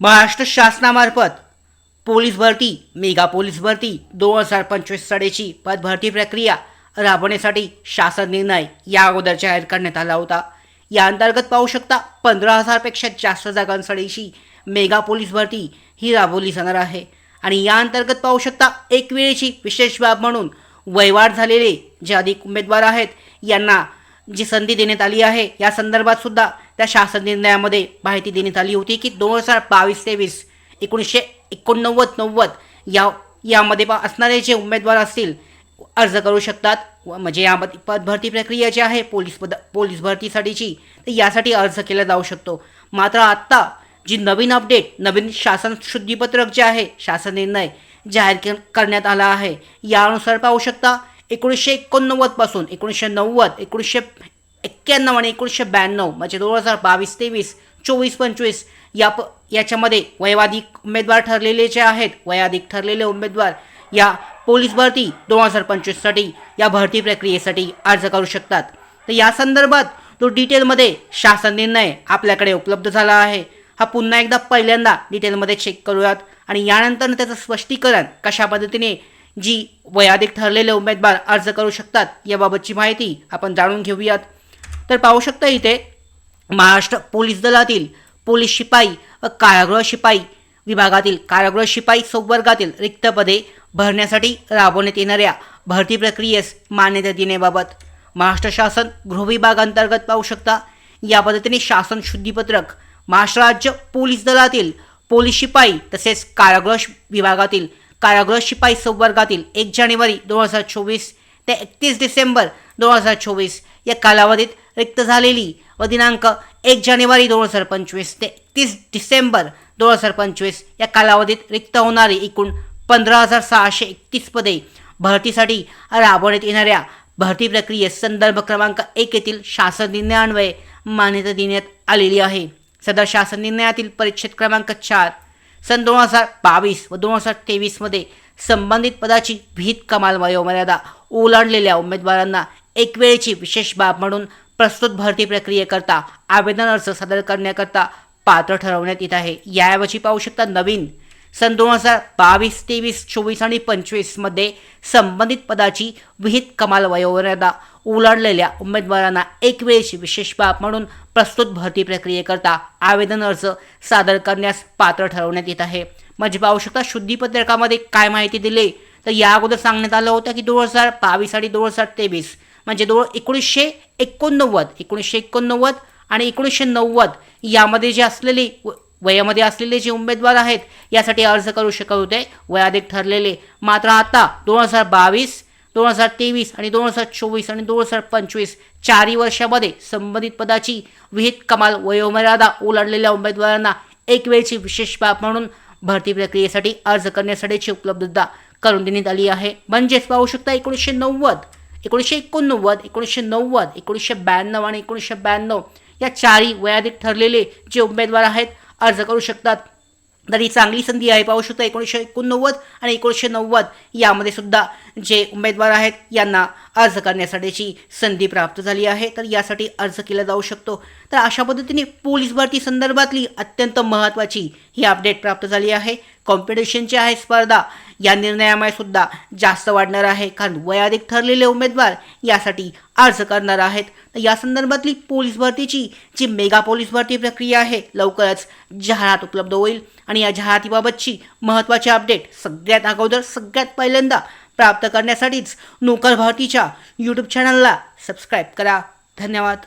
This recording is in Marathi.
महाराष्ट्र शासनामार्फत पोलीस भरती मेगा पोलीस भरती दोन हजार पंचवीस साडेची पदभरती प्रक्रिया राबवण्यासाठी शासन निर्णय या अगोदर जाहीर करण्यात आला होता. या अंतर्गत पाहू शकता पंधरा हजारपेक्षा जास्त जागांसाठीची मेगा पोलीस भरती ही राबवली जाणार आहे. आणि या अंतर्गत पाहू शकता एक वेळेची विशेष बाब म्हणून वयवाढ झालेले जे अधिक उमेदवार आहेत यांना जी संधी देण्यात आली आहे या संदर्भात सुद्धा त्या शासन निर्णयामध्ये माहिती देण्यात आली होती की दोन हजार बावीस तेवीस एकोणीसशे एकोणनव्वद नव्वद या यामध्ये पा असणारे जे उमेदवार असतील अर्ज करू शकतात. व म्हणजे यामध्ये पदभरती प्रक्रिया जी आहे पोलीस पद पोलीस भरतीसाठीची तर यासाठी अर्ज केला जाऊ शकतो. मात्र आत्ता जी नवीन अपडेट नवीन शासन शुद्धीपत्रक जे आहे शासन निर्णय जाहीर करण्यात आला आहे यानुसार पाहू शकता एकोणीसशे एकोणनव्वदपासून एकोणीसशे नव्वद एकोणीसशे एक्क्याण्णव आणि एकोणीसशे ब्याण्णव म्हणजे दोन हजार बावीस तेवीस चोवीस पंचवीस या प याच्यामध्ये वयाधिक उमेदवार ठरलेले जे आहेत वयाधिक ठरलेले उमेदवार या पोलीस भरती दोन हजार पंचवीससाठी या भरती प्रक्रियेसाठी अर्ज करू शकतात. तर या संदर्भात तो डिटेलमध्ये शासन निर्णय आपल्याकडे उपलब्ध झाला आहे. हा पुन्हा एकदा पहिल्यांदा डिटेलमध्ये चेक करूयात आणि यानंतर त्याचं स्पष्टीकरण कशा पद्धतीने जी वयाधिक ठरलेले उमेदवार अर्ज करू शकतात याबाबतची माहिती आपण जाणून घेऊयात. तर पाहू शकता इथे महाराष्ट्र पोलीस दलातील पोलीस शिपाई व कारागृह शिपाई विभागातील कारागृह शिपाई संवर्गातील रिक्त पदे भरण्यासाठी राबवण्यात येणाऱ्या भरती प्रक्रियेस मान्यता देण्याबाबत महाराष्ट्र शासन गृह विभागांतर्गत पाहू शकता. या पद्धतीने शासन शुद्धीपत्रक महाराष्ट्र राज्य पोलीस दलातील पोलीस शिपाई तसेच कारागृह विभागातील कारागृह शिपाई संवर्गातील एक जानेवारी दोन हजार चोवीस ते एकतीस डिसेंबर दोन हजार चोवीस या कालावधीत रिक्त झालेली व दिनांक एक जानेवारी दोन हजार पंचवीस ते एकतीस डिसेंबर दोन हजार पंचवीस या कालावधीत रिक्त होणारी एकूण पंधरा हजार सहाशे एकतीस पदे. भरतीसाठी राबवण्यात येणाऱ्या भरती प्रक्रियेस संदर्भ क्रमांक एक येथील शासन निर्णयान्वये मान्यता देण्यात आलेली आहे. सदर शासन निर्णयातील परिच्छेद क्रमांक चार. सन दोन हजार बावीस व दोन हजार तेवीसमध्ये संबंधित पदाची विहित कमाल वयोमर्यादा ओलांडलेल्या उमेदवारांना एक वेळेची विशेष बाब म्हणून प्रस्तुत भरती प्रक्रियेकरता आवेदन अर्ज सादर करण्याकरता पात्र ठरवण्यात येत आहे. याऐवजी पाहू शकता नवीन सन दोन हजार बावीस तेवीस चोवीस आणि पंचवीसमध्ये संबंधित पदाची विहित कमाल वयोमर्यादा ओलांडलेल्या उमेदवारांना एक वेळेची विशेष बाब म्हणून प्रस्तुत भरती प्रक्रियेकरता आवेदन अर्ज सादर करण्यास पात्र ठरवण्यात येत आहे. म्हणजे पाहू शकता शुद्धीपत्रकामध्ये काय माहिती दिली? तर या अगोदर सांगण्यात आलं होतं की दोन हजार बावीस आणि दोन हजार तेवीस म्हणजे दोन एकोणीसशे एकोणनव्वद एकोणीसशे एकोणनव्वद आणि एकोणीसशे नव्वद यामध्ये जे असलेले वयामध्ये असलेले जे उमेदवार आहेत यासाठी अर्ज करू शकत होते. वयाधिक ठरलेले मात्र आता दोन हजार बावीस दोन हजार तेवीस आणि दोन हजार चोवीस आणि दोन हजार पंचवीस चारही वर्षामध्ये संबंधित पदाची विहित कमाल वयोमर्यादा ओलांडलेल्या उमेदवारांना एक वेळची विशेष बाब म्हणून भरती प्रक्रियेसाठी अर्ज करण्यासाठीची उपलब्धता करून देण्यात आली आहे. म्हणजेच पाहू शकता एकोणीसशे नव्वद एकोणीसशे एकोणनव्वद एकोणीसशे नव्वद एकोणीसशे ब्याण्णव आणि एकोणीसशे ब्याण्णव या चारही वयाधिक ठरलेले जे उमेदवार आहेत अर्ज करू शकतात. तर ही चांगली संधी आहे. पाहू शकता एकोणीसशे एकोणनव्वद आणि एकोणीसशे नव्वद यामध्ये सुद्धा जे उमेदवार आहेत यांना अर्ज करण्यासाठीची संधी प्राप्त झाली आहे. तर यासाठी अर्ज केला जाऊ शकतो. तर अशा पद्धतीने पोलीस भरती संदर्भातली अत्यंत महत्त्वाची ही अपडेट प्राप्त झाली आहे. कॉम्पिटिशनची आहे स्पर्धा. या निर्णयामुळे सुद्धा जास्त वाढणार आहे. कारण वयाधिक ठरलेले उमेदवार यासाठी अर्ज करणार आहेत. तर या संदर्भातली पोलीस भरतीची जी मेगा पोलीस भरती प्रक्रिया आहे लवकरच जाहिरात उपलब्ध होईल. आणि या जाहिरातीबाबतची महत्त्वाची अपडेट सगळ्यात अगोदर सगळ्यात पहिल्यांदा प्राप्त करण्यासाठीच नोकर भरतीच्या यूट्यूब चॅनलला सबस्क्राईब करा. धन्यवाद.